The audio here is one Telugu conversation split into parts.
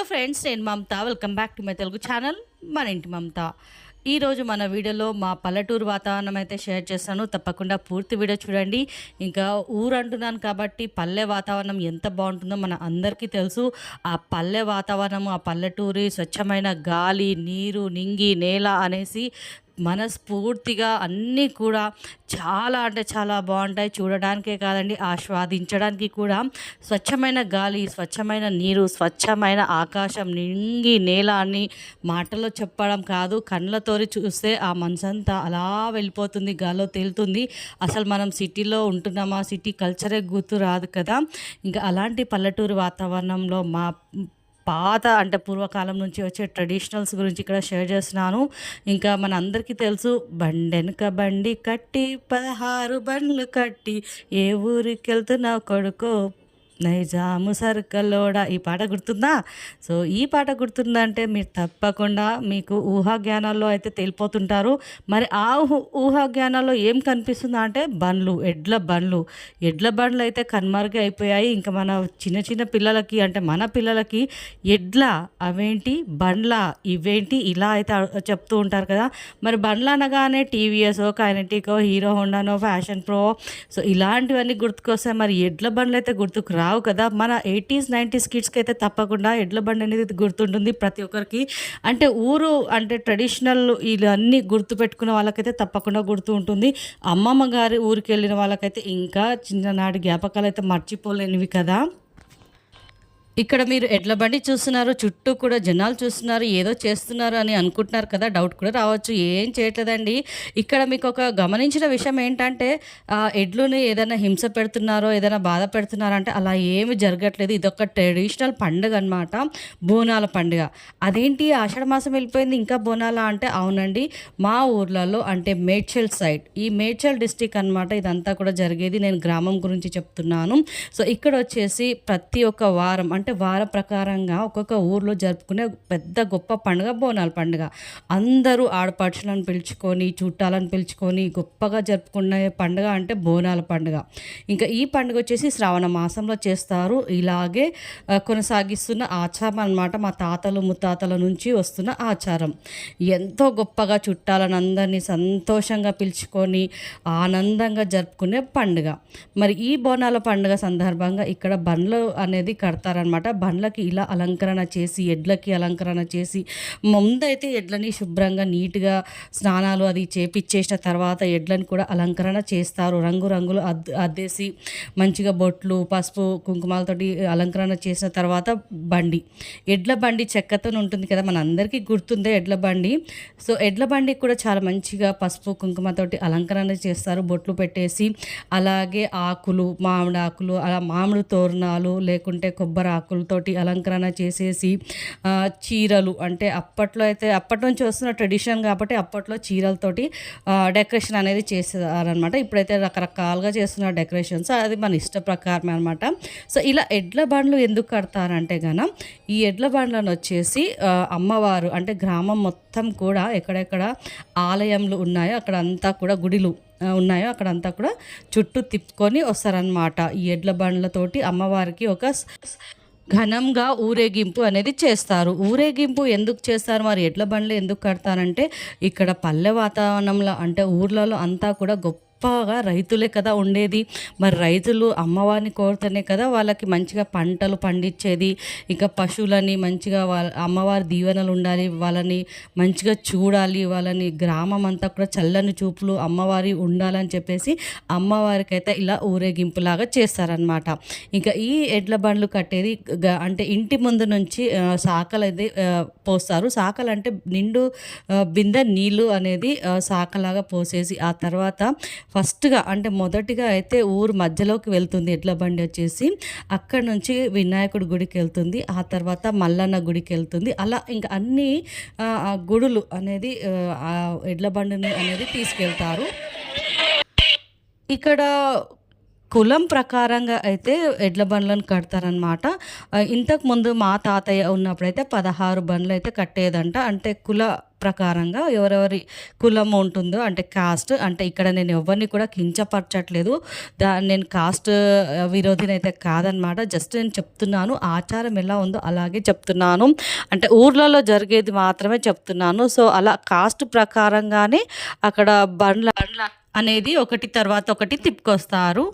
హలో ఫ్రెండ్స్ నేను Mamata. Welcome back to my Telugu channel. మన ఇంటి మమత. ఈరోజు మన వీడియోలో మా పల్లెటూరు వాతావరణం అయితే షేర్ చేస్తాను. తప్పకుండా పూర్తి వీడియో చూడండి. ఇంకా ఊరు అంటున్నాను కాబట్టి పల్లె వాతావరణం ఎంత బాగుంటుందో మన అందరికీ తెలుసు. ఆ పల్లె వాతావరణం ఆ పల్లెటూరి స్వచ్ఛమైన గాలి నీరు నింగి నేల అనేసి మనస్ఫూర్తిగా అన్నీ కూడా చాలా అంటే చాలా బాగుంటాయి. చూడడానికే కాదండి ఆస్వాదించడానికి కూడా. స్వచ్ఛమైన గాలి స్వచ్ఛమైన నీరు స్వచ్ఛమైన ఆకాశం నింగి నేల అని మాటల్లో చెప్పడం కాదు కళ్ళతో చూస్తే ఆ మనసంతా అలా వెళ్ళిపోతుంది గాల్లో తేలుతుంది. అసలు మనం సిటీలో ఉంటున్నామా? సిటీ కల్చరే గుర్తు రాదు కదా. ఇంకా అలాంటి పల్లెటూరు వాతావరణంలో మా పాత అంటే పూర్వకాలం నుంచి వచ్చే ట్రెడిషనల్స్ గురించి ఇక్కడ షేర్ చేస్తున్నాను. ఇంకా మన అందరికీ తెలుసు బండెనక బండి కట్టి పదహారు బండ్లు కట్టి ఏ ఊరికి వెళ్తున్నావు కొడుకో నైజాము సర్కల్లోడ ఈ పాట గుర్తుందా? సో ఈ పాట గుర్తుందంటే మీరు తప్పకుండా మీకు ఊహా జ్ఞానాల్లో అయితే తేలిపోతుంటారు. మరి ఆ ఊహ- ఊహా జ్ఞానాల్లో ఏం కనిపిస్తుందా అంటే బండ్లు ఎడ్ల బండ్లు. ఎడ్ల బండ్లు అయితే కనుమరుగు అయిపోయాయి. ఇంకా మన చిన్న చిన్న పిల్లలకి అంటే మన పిల్లలకి ఎడ్ల అవేంటి బండ్ల ఇవేంటి ఇలా అయితే చెప్తూ ఉంటారు కదా. మరి బండ్లు అనగానే టీవీఎస్ కైనటికో హీరో హోండానో ఫ్యాషన్ ప్రో. సో ఇలాంటివన్నీ గుర్తుకొస్తాయి. మరి ఎడ్ల బండ్లు అయితే గుర్తుకు రావు కదా మన ఎయిటీస్ నైంటీస్ కిడ్స్కి అయితే తప్పకుండా ఎడ్ల బండి అనేది గుర్తుంటుంది ప్రతి ఒక్కరికి. అంటే ఊరు అంటే ట్రెడిషనల్ ఇవన్నీ గుర్తు పెట్టుకున్న వాళ్ళకైతే తప్పకుండా గుర్తు ఉంటుంది. అమ్మమ్మ గారి ఊరికి వెళ్ళిన వాళ్ళకైతే ఇంకా చిన్ననాటి జ్ఞాపకాలు అయితే మర్చిపోలేనివి కదా. ఇక్కడ మీరు ఎడ్ల బండి చూస్తున్నారు చుట్టూ కూడా జనాలు చూస్తున్నారు ఏదో చేస్తున్నారు అని అనుకుంటున్నారు కదా డౌట్ కూడా రావచ్చు. ఏం చేయట్లేదండి. ఇక్కడ మీకు ఒక గమనించిన విషయం ఏంటంటే ఆ, ఎడ్లుని ఏదైనా హింస పెడుతున్నారో ఏదైనా బాధ పెడుతున్నారో అంటే అలా ఏమి జరగట్లేదు. ఇదొక ట్రెడిషనల్ పండుగ అనమాట బోనాల పండుగ. అదేంటి? ఆషాఢ మాసం వెళ్ళిపోయింది ఇంకా బోనాల అంటే అవునండి. మా ఊర్లలో అంటే మేడ్చల్ సైడ్ ఈ మేడ్చల్ డిస్టిక్ అన్నమాట ఇదంతా కూడా జరిగేది. నేను గ్రామం గురించి చెప్తున్నాను. సో ఇక్కడ వచ్చేసి ప్రతి ఒక్క వారం అంటే వార ప్రకారంగా ఒక్కొక్క ఊర్లో జరుపుకునే పెద్ద గొప్ప పండుగ బోనాల పండుగ. అందరూ ఆడపడుచులను పిలుచుకొని చుట్టాలను పిలుచుకొని గొప్పగా జరుపుకునే పండుగ అంటే బోనాల పండుగ. ఇంకా ఈ పండుగ వచ్చేసి శ్రావణ మాసంలో చేస్తారు. ఇలాగే కొనసాగిస్తున్న ఆచారం అన్నమాట మా తాతలు ముత్తాతల నుంచి వస్తున్న ఆచారం. ఎంతో గొప్పగా చుట్టాలను అందరినీ సంతోషంగా పిలుచుకొని ఆనందంగా జరుపుకునే పండుగ. మరి ఈ బోనాల పండుగ సందర్భంగా ఇక్కడ బండ్లు అనేది కడతారనమాట బండ్లకి ఇలా అలంకరణ చేసి ఎడ్లకి అలంకరణ చేసి ముందైతే ఎడ్లని శుభ్రంగా నీట్గా స్నానాలు అది చేపిచ్చేసిన తర్వాత ఎడ్లని కూడా అలంకరణ చేస్తారు. రంగు రంగులు అద్ అద్దేసి మంచిగా బొట్లు పసుపు కుంకుమాలతోటి అలంకరణ చేసిన తర్వాత బండి. ఎడ్ల బండి చెక్కతో ఉంటుంది కదా మన అందరికీ గుర్తుందే ఎడ్ల బండి. సో ఎడ్ల బండి కూడా చాలా మంచిగా పసుపు కుంకుమతోటి అలంకరణ చేస్తారు. బొట్లు పెట్టేసి అలాగే ఆకులు మామిడి ఆకులు అలా మామిడి తోరణాలు లేకుంటే కొబ్బరి ఆకులతోటి అలంకరణ చేసేసి చీరలు. అంటే అప్పట్లో అయితే అప్పటి నుంచి వస్తున్న ట్రెడిషన్ కాబట్టి అప్పట్లో చీరలతోటి డెకరేషన్ అనేది చేసేవారనమాట ఇప్పుడైతే రకరకాలుగా చేస్తున్న డెకరేషన్స్ అది మన ఇష్ట ప్రకారమే అనమాట సో ఇలా ఎడ్ల బండ్లు ఎందుకు కడతారంటే గన ఈ ఎడ్ల బండ్లను వచ్చేసి అమ్మవారు అంటే గ్రామం మొత్తం కూడా ఎక్కడెక్కడ ఆలయంలు ఉన్నాయో అక్కడ అంతా కూడా గుడిలు ఉన్నాయో అక్కడంతా కూడా చుట్టూ తిప్పుకొని వస్తారనమాట ఈ ఎడ్ల బండ్లతోటి అమ్మవారికి ఒక ఘనంగా ఊరేగింపు అనేది చేస్తారు. ఊరేగింపు ఎందుకు చేస్తారు? మరి ఎడ్ల బండ్లు ఎందుకు కడతారంటే ఇక్కడ పల్లె వాతావరణంలో అంటే ఊర్లలో అంతా కూడా గొప్ప గొప్పగా రైతులే కదా ఉండేది. మరి రైతులు అమ్మవారిని కోరితేనే కదా వాళ్ళకి మంచిగా పంటలు పండించేది. ఇంకా పశువులని మంచిగా వాళ్ళ అమ్మవారి దీవెనలు ఉండాలి వాళ్ళని మంచిగా చూడాలి వాళ్ళని గ్రామం అంతా కూడా చల్లని చూపులు అమ్మవారి ఉండాలని చెప్పేసి అమ్మవారికి అయితే ఇలా ఊరేగింపులాగా చేస్తారనమాట ఇంకా ఈ ఎడ్ల బండ్లు కట్టేది అంటే ఇంటి ముందు నుంచి సాకలు అయితే పోస్తారు. సాకలు అంటే నిండు బిందె నీళ్ళు అనేది సాకలాగా పోసేసి ఆ తర్వాత ఫస్ట్గా అంటే మొదటిగా అయితే ఊరు మధ్యలోకి వెళ్తుంది ఎడ్ల బండి వచ్చేసి. అక్కడ నుంచి వినాయకుడి గుడికి వెళ్తుంది. ఆ తర్వాత మల్లన్న గుడికి వెళ్తుంది. అలా ఇంకా అన్ని ఆ, గుడులు అనేది ఎడ్ల బండిని అనేది తీసుకెళ్తారు. ఇక్కడ కులం ప్రకారంగా అయితే ఎడ్ల బండ్లను కడతారనమాట ఇంతకు ముందు మా తాతయ్య ఉన్నప్పుడైతే పదహారు బండ్లు అయితే కట్టేదంట. అంటే కుల ప్రకారంగా ఎవరెవరి కులం ఉంటుందో అంటే కాస్ట్ అంటే ఇక్కడ నేను ఎవరిని కూడా కించపరచట్లేదు. దా నేను కాస్ట్ విరోధిని అయితే కాదనమాట జస్ట్ నేను చెప్తున్నాను ఆచారం ఎలా ఉందో అలాగే చెప్తున్నాను. అంటే ఊర్లలో జరిగేది మాత్రమే చెప్తున్నాను. సో అలా కాస్ట్ ప్రకారంగానే అక్కడ బండ్ల బండ్ల అనేది ఒకటి తర్వాత ఒకటి తిప్పుకొస్తారు.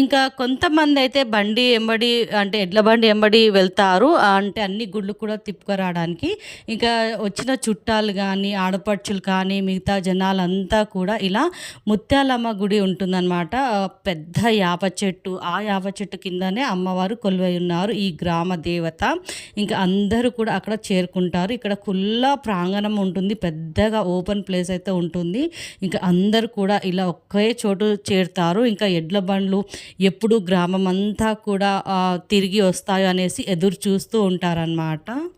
ఇంకా కొంతమంది అయితే బండి ఎంబడి అంటే ఎడ్ల బండి ఎంబడి వెళ్తారు. అంటే అన్ని గుళ్ళు కూడా తిప్పుకురావడానికి. ఇంకా వచ్చిన చుట్టాలు కానీ ఆడపడుచులు కానీ మిగతా జనాలంతా కూడా ఇలా ముత్యాలమ్మ గుడి ఉంటుందన్నమాట. పెద్ద యాప చెట్టు. ఆ యాప చెట్టు కిందనే అమ్మవారు కొలువై ఉన్నారు ఈ గ్రామ దేవత. ఇంకా అందరూ కూడా అక్కడ చేరుకుంటారు. ఇక్కడ కుల్లా ప్రాంగణం ఉంటుంది. పెద్దగా ఓపెన్ ప్లేస్ అయితే ఉంటుంది. ఇంకా అందరూ కూడా ఇలా ఒకే చోటు చేరుతారు. ఇంకా ఎడ్ల బండ్లు ఎప్పుడు గ్రామం అంతా కూడా తిరిగి వస్తాయో అనేసి ఎదురు చూస్తూ ఉంటారనమాట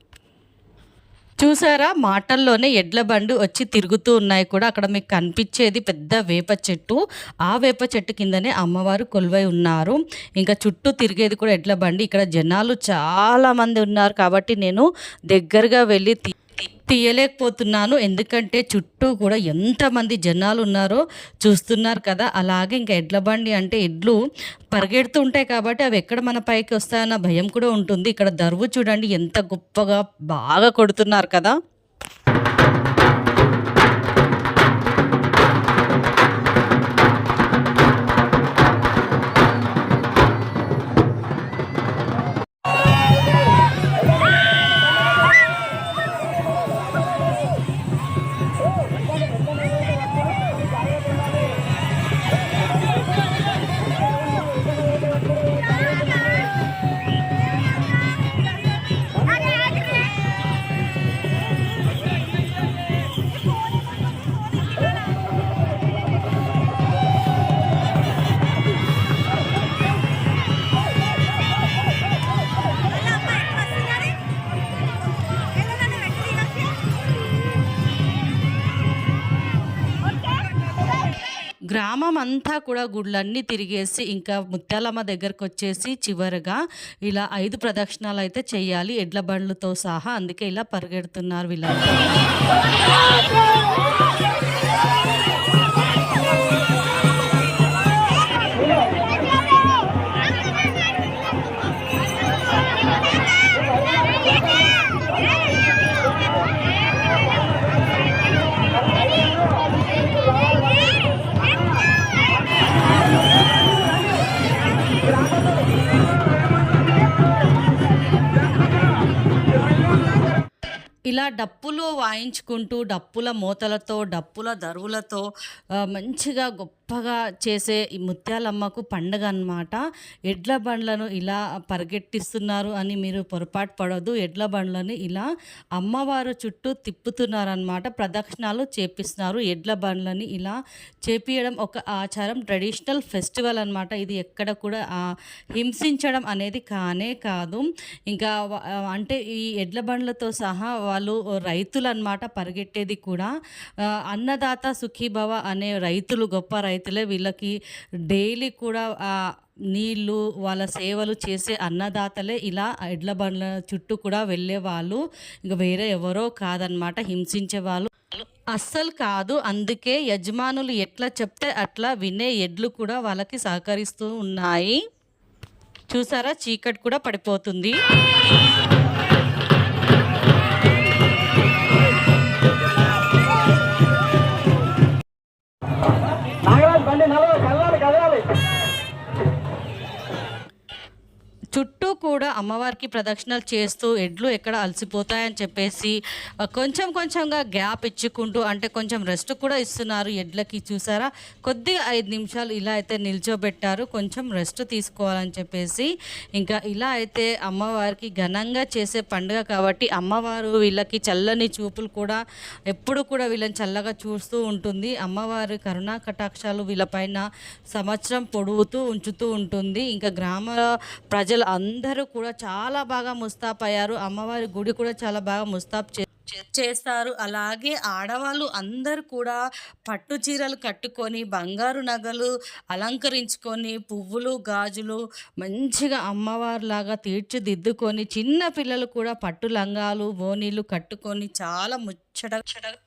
చూసారా? మాటల్లోనే ఎడ్ల బండి వచ్చి తిరుగుతూ ఉన్నాయి కూడా. అక్కడ మీకు కనిపించేది పెద్ద వేప చెట్టు. ఆ వేప చెట్టు కిందనే అమ్మవారు కొలువై ఉన్నారు. ఇంకా చుట్టూ తిరిగేది కూడా ఎడ్ల బండి. ఇక్కడ జనాలు చాలామంది ఉన్నారు కాబట్టి నేను దగ్గరగా వెళ్ళి తీ- తీయలేకపోతున్నాను. ఎందుకంటే చుట్టూ కూడా ఎంతమంది జనాలు ఉన్నారో చూస్తున్నారు కదా. అలాగే ఇంకా ఎడ్ల బండి అంటే ఎడ్లు పరిగెడుతూ ఉంటాయి కాబట్టి అవి ఎక్కడ మన పైకి వస్తాయన్న భయం కూడా ఉంటుంది. ఇక్కడ దరువు చూడండి ఎంత గొప్పగా బాగా కొడుతున్నారు కదా. అంతా కూడా గుళ్ళన్నీ తిరిగేసి ఇంకా ముత్యాలమ్మ దగ్గరకు వచ్చేసి చివరగా ఇలా ఐదు ప్రదక్షిణాలు అయితే చేయాలి. ఎడ్ల బండ్లతో సహా అందుకే ఇలా పరిగెడుతున్నారు వీళ్ళంతా. ఇలా డప్పులు వాయించుకుంటూ డప్పుల మూతలతో డప్పుల దరువులతో మంచిగా గొప్ప గొప్పగా చేసే ఈ ముత్యాలమ్మకు పండగ అన్నమాట ఎడ్ల బండ్లను ఇలా పరిగెట్టిస్తున్నారు అని మీరు పొరపాటు పడవద్దు ఎడ్ల బండ్లను ఇలా అమ్మవారు చుట్టూ తిప్పుతున్నారనమాట ప్రదక్షిణాలు చేపిస్తున్నారు. ఎడ్ల బండ్లని ఇలా చేపియడం ఒక ఆచారం ట్రెడిషనల్ ఫెస్టివల్ అన్నమాట. ఇది ఎక్కడ కూడా హింసించడం అనేది కానే కాదు. ఇంకా అంటే ఈ ఎడ్ల బండ్లతో సహా వాళ్ళు రైతులు అనమాట పరిగెట్టేది కూడా. అన్నదాత సుఖీభవ అనే రైతులు గొప్ప రైతు వీళ్ళకి డైలీ కూడా నీళ్ళు వాళ్ళ సేవలు చేసే అన్నదాతలే ఇలా ఎడ్ల బండ్ల చుట్టూ కూడా వెళ్ళే వాళ్ళు ఇంకా వేరే ఎవరో కాదనమాట హింసించే వాళ్ళు అస్సలు కాదు అందుకే యజమానులు ఎట్లా చెప్తే అట్లా వినే ఎడ్లు కూడా వాళ్ళకి సహకరిస్తూ ఉన్నాయి. చూసారా చీకటి కూడా పడిపోతుంది. வண்டி நல்லா கல்லாது கல்லாது చుట్టూ కూడా అమ్మవారికి ప్రదక్షిణలు చేస్తూ ఎడ్లు ఎక్కడ అలసిపోతాయని చెప్పేసి కొంచెం కొంచెంగా గ్యాప్ ఇచ్చుకుంటూ అంటే కొంచెం రెస్ట్ కూడా ఇస్తున్నారు ఎడ్లకి చూసారా? కొద్దిగా ఐదు నిమిషాలు ఇలా అయితే నిల్చోబెట్టారు కొంచెం రెస్ట్ తీసుకోవాలని చెప్పేసి. ఇంకా ఇలా అయితే అమ్మవారికి ఘనంగా చేసే పండుగ కాబట్టి అమ్మవారు వీళ్ళకి చల్లని చూపులు కూడా ఎప్పుడు కూడా వీళ్ళని చల్లగా చూస్తూ ఉంటుంది. అమ్మవారి కరుణా కటాక్షాలు వీళ్ళపైన సంవత్సరం పొడుగుతూ ఉంచుతూ ఉంటుంది. ఇంకా గ్రామ ప్రజలు అందరూ కూడా చాలా బాగా ముస్తాబ్ అయ్యారు. అమ్మవారి గుడి కూడా చాలా బాగా ముస్తాబ్ చే- చే- చేస్తారు. అలాగే ఆడవాళ్ళు అందరూ కూడా పట్టు చీరలు కట్టుకొని బంగారు నగలు అలంకరించుకొని పువ్వులు గాజులు మంచిగా అమ్మవారిలాగా తీర్చిదిద్దుకొని చిన్న పిల్లలు కూడా పట్టు లంగాలు బోనీలు కట్టుకొని చాలా ముచ్చట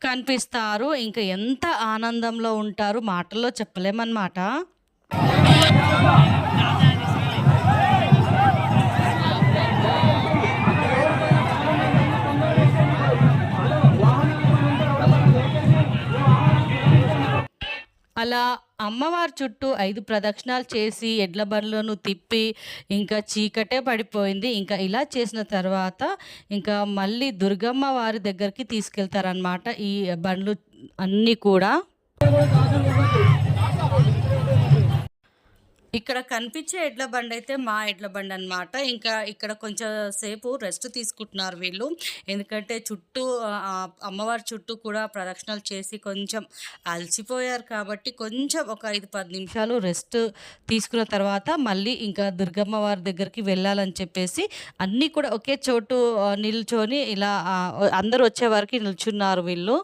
కనిపిస్తారు. ఇంకా ఎంత ఆనందంలో ఉంటారు మాటల్లో చెప్పలేమన్నమాట. అలా అమ్మవారి చుట్టూ ఐదు ప్రదక్షిణాలు చేసి ఎడ్ల బండ్లను తిప్పి ఇంకా చీకటే పడిపోయింది. ఇంకా ఇలా చేసిన తర్వాత ఇంకా మళ్ళీ దుర్గమ్మ వారి దగ్గరికి తీసుకెళ్తారనమాట ఈ బండ్లు అన్నీ కూడా. ఇక్కడ కనిపించే ఎడ్ల బండి అయితే మా ఎడ్ల బండి అనమాట ఇంకా ఇక్కడ కొంచెం సేపు రెస్ట్ తీసుకుంటున్నారు వీళ్ళు. ఎందుకంటే చుట్టూ అమ్మవారి చుట్టూ కూడా ప్రదక్షిణలు చేసి కొంచెం అలసిపోయారు కాబట్టి కొంచెం ఒక ఐదు పది నిమిషాలు రెస్ట్ తీసుకున్న తర్వాత మళ్ళీ ఇంకా దుర్గమ్మ వారి దగ్గరికి వెళ్ళాలని చెప్పేసి అన్నీ కూడా ఒకే చోటు నిల్చొని ఇలా అందరూ వచ్చే వరకు నిల్చున్నారు వీళ్ళు.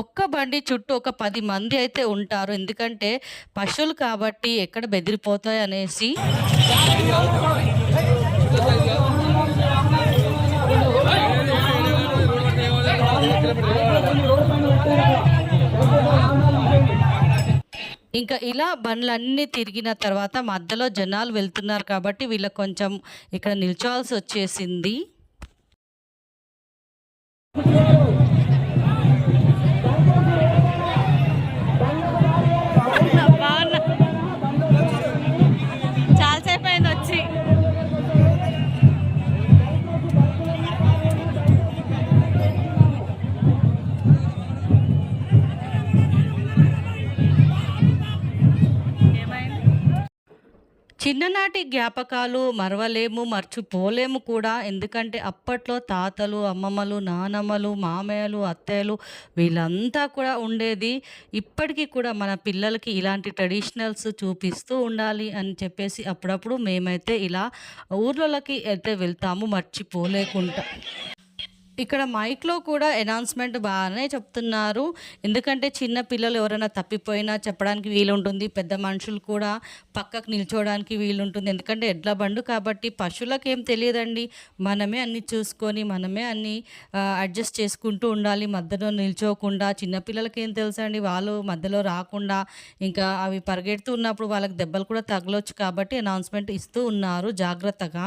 ఒక్క బండి చుట్టూ ఒక పది మంది అయితే ఉంటారు. ఎందుకంటే పశువులు కాబట్టి ఎక్కడ బెదిరిపోతాయి అనేసి. ఇంకా ఇలా బండ్లన్నీ తిరిగిన తర్వాత మధ్యలో జనాలు వెళ్తున్నారు కాబట్టి వీళ్ళకి కొంచెం ఇక్కడ నిల్చోవాల్సి వచ్చేసింది. చిన్ననాటి జ్ఞాపకాలు మరవలేము మర్చిపోలేము కూడా. ఎందుకంటే అప్పట్లో తాతలు అమ్మమ్మలు నానమ్మలు మామయ్యలు అత్తయ్యలు వీళ్ళంతా కూడా ఉండేది. ఇప్పటికీ కూడా మన పిల్లలకి ఇలాంటి ట్రెడిషనల్స్ చూపిస్తూ ఉండాలి అని చెప్పేసి అప్పుడప్పుడు మేమైతే ఇలా ఊర్లలోకి అయితే వెళ్తాము మర్చిపోలేకుండా. ఇక్కడ మైక్లో కూడా అనౌన్స్మెంట్ బాగానే చెప్తున్నారు. ఎందుకంటే చిన్న పిల్లలు ఎవరైనా తప్పిపోయినా చెప్పడానికి వీలుంటుంది. పెద్ద మనుషులు కూడా పక్కకు నిల్చోవడానికి వీలుంటుంది. ఎందుకంటే ఎడ్ల బండు కాబట్టి పశువులకు ఏం తెలియదండి. మనమే అన్ని చూసుకొని మనమే అన్ని అడ్జస్ట్ చేసుకుంటూ ఉండాలి. మధ్యలో నిల్చోకుండా చిన్నపిల్లలకి ఏం తెలుసండి? వాళ్ళు మధ్యలో రాకుండా ఇంకా అవి పరిగెడుతూ ఉన్నప్పుడు వాళ్ళకి దెబ్బలు కూడా తగలొచ్చు కాబట్టి అనౌన్స్మెంట్ ఇస్తూ ఉన్నారు జాగ్రత్తగా.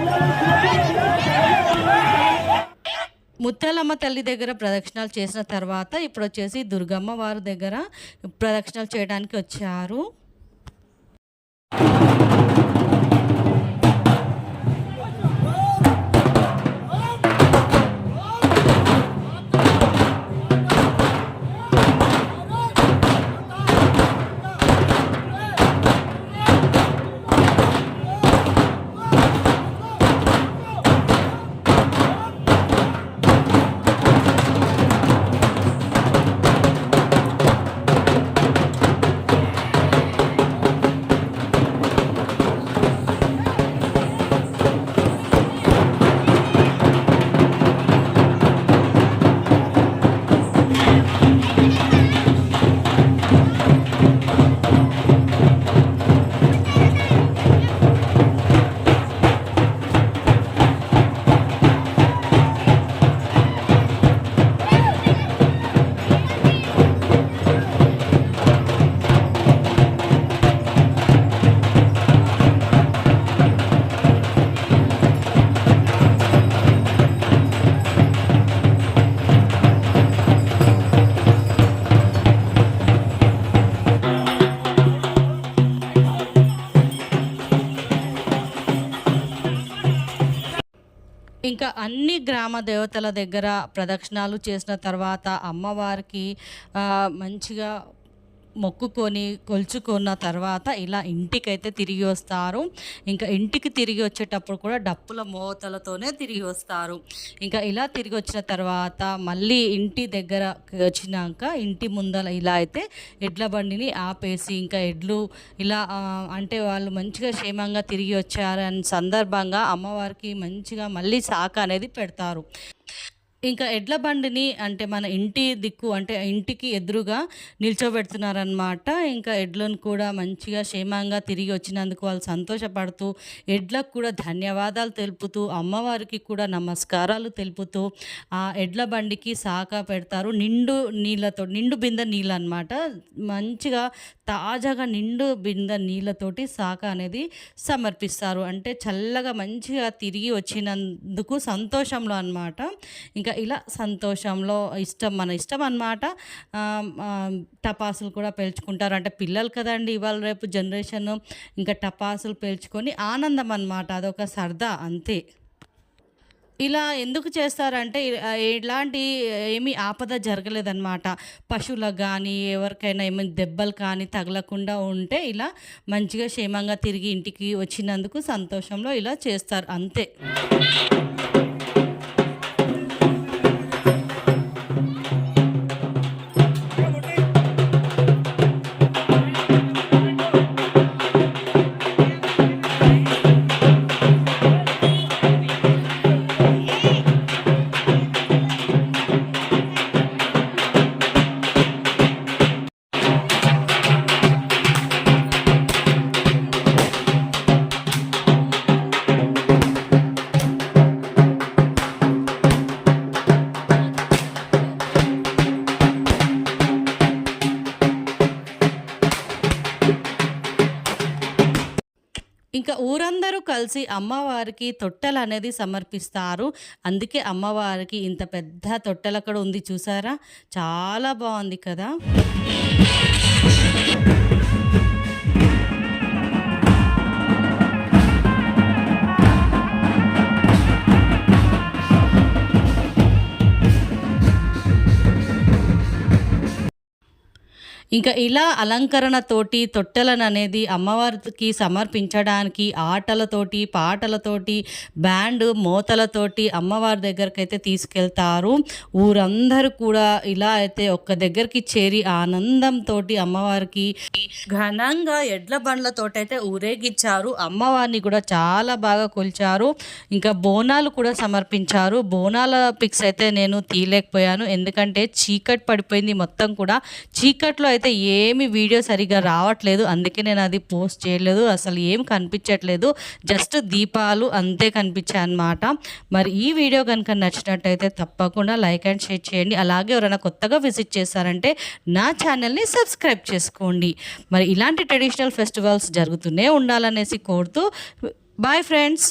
ముత్యాలమ్మ తల్లి దగ్గర ప్రదక్షిణాలు చేసిన తర్వాత ఇప్పుడు వచ్చేసి దుర్గమ్మ వారి దగ్గర ప్రదక్షిణాలు చేయడానికి వచ్చారు. ఇంకా అన్ని గ్రామ దేవతల దగ్గర ప్రదక్షిణాలు చేసిన తర్వాత అమ్మవారికి మంచిగా మొక్కుకొని కొలుచుకున్న తర్వాత ఇలా ఇంటికైతే తిరిగి వస్తారు. ఇంకా ఇంటికి తిరిగి వచ్చేటప్పుడు కూడా డప్పుల మోతలతోనే తిరిగి వస్తారు. ఇంకా ఇలా తిరిగి వచ్చిన తర్వాత మళ్ళీ ఇంటి దగ్గర వచ్చినాక ఇంటి ముందల ఇలా అయితే ఎడ్ల బండిని ఆపేసి ఇంకా ఎడ్లు ఇలా అంటే వాళ్ళు మంచిగా క్షేమంగా తిరిగి వచ్చారని సందర్భంగా అమ్మవారికి మంచిగా మళ్ళీ శాఖ అనేది పెడతారు. ఇంకా ఎడ్ల బండిని అంటే మన ఇంటి దిక్కు అంటే ఇంటికి ఎదురుగా నిల్చోబెడుతున్నారనమాట ఇంకా ఎడ్లను కూడా మంచిగా క్షేమంగా తిరిగి వచ్చినందుకు వాళ్ళు సంతోషపడుతూ ఎడ్లకు కూడా ధన్యవాదాలు తెలుపుతూ అమ్మవారికి కూడా నమస్కారాలు తెలుపుతూ ఆ ఎడ్ల బండికి సాక పెడతారు. నిండు నీళ్ళతో నిండు బిందె నీళ్ళు అనమాట మంచిగా తాజాగా నిండు బిందె నీళ్ళతోటి సాక అనేది సమర్పిస్తారు. అంటే చల్లగా మంచిగా తిరిగి వచ్చినందుకు సంతోషంలో అన్నమాట. ఇంకా ఇలా సంతోషంలో ఇష్టం మన ఇష్టం అనమాట టపాసులు కూడా పేల్చుకుంటారు. అంటే పిల్లలు కదండి ఇవాళ రేపు జనరేషన్. ఇంకా టపాసులు పేల్చుకొని ఆనందం అన్నమాట. అదొక సరదా అంతే. ఇలా ఎందుకు చేస్తారంటే ఇ- ఎలాంటి ఏమీ ఆపద జరగలేదన్నమాట. పశువులకు కానీ ఎవరికైనా ఏమైనా దెబ్బలు కానీ తగలకుండా ఉంటే ఇలా మంచిగా క్షేమంగా తిరిగి ఇంటికి వచ్చినందుకు సంతోషంలో ఇలా చేస్తారు. అంతే. కలిసి అమ్మవారికి తొట్టెలు అనేది సమర్పిస్తారు. అందుకే అమ్మవారికి ఇంత పెద్ద తొట్టెలు అక్కడ ఉంది చూసారా? చాలా బాగుంది కదా? ఇంకా ఇలా అలంకరణతోటి తొట్టెలను అనేది అమ్మవారికి సమర్పించడానికి ఆటలతోటి పాటలతోటి బ్యాండ్ మోతలతోటి అమ్మవారి దగ్గరికి అయితే తీసుకెళ్తారు. ఊరందరూ కూడా ఇలా అయితే ఒక్క దగ్గరికి చేరి ఆనందంతో అమ్మవారికి ఘనంగా ఎడ్ల బండ్లతోటి అయితే ఊరేగించారు. అమ్మవారిని కూడా చాలా బాగా కొలిచారు. ఇంకా బోనాలు కూడా సమర్పించారు. బోనాల పిక్స్ అయితే నేను తీయలేకపోయాను. ఎందుకంటే చీకటి పడిపోయింది మొత్తం కూడా. చీకట్లో అయితే ఏమి వీడియో సరిగా రావట్లేదు. అందుకే నేను అది పోస్ట్ చేయలేదు. అసలు ఏం కనిపించట్లేదు. జస్ట్ దీపాలు అంతే కనిపించాయి అన్నమాట. మరి ఈ వీడియో కనుక నచ్చినట్టయితే తప్పకుండా లైక్ అండ్ షేర్ చేయండి. అలాగే ఎవరైనా కొత్తగా విజిట్ చేశారంటే నా ఛానల్ని సబ్స్క్రైబ్ చేసుకోండి. మరి ఇలాంటి ట్రెడిషనల్ ఫెస్టివల్స్ జరుగుతూనే ఉండాలనేసి కోరుతూ బాయ్ ఫ్రెండ్స్.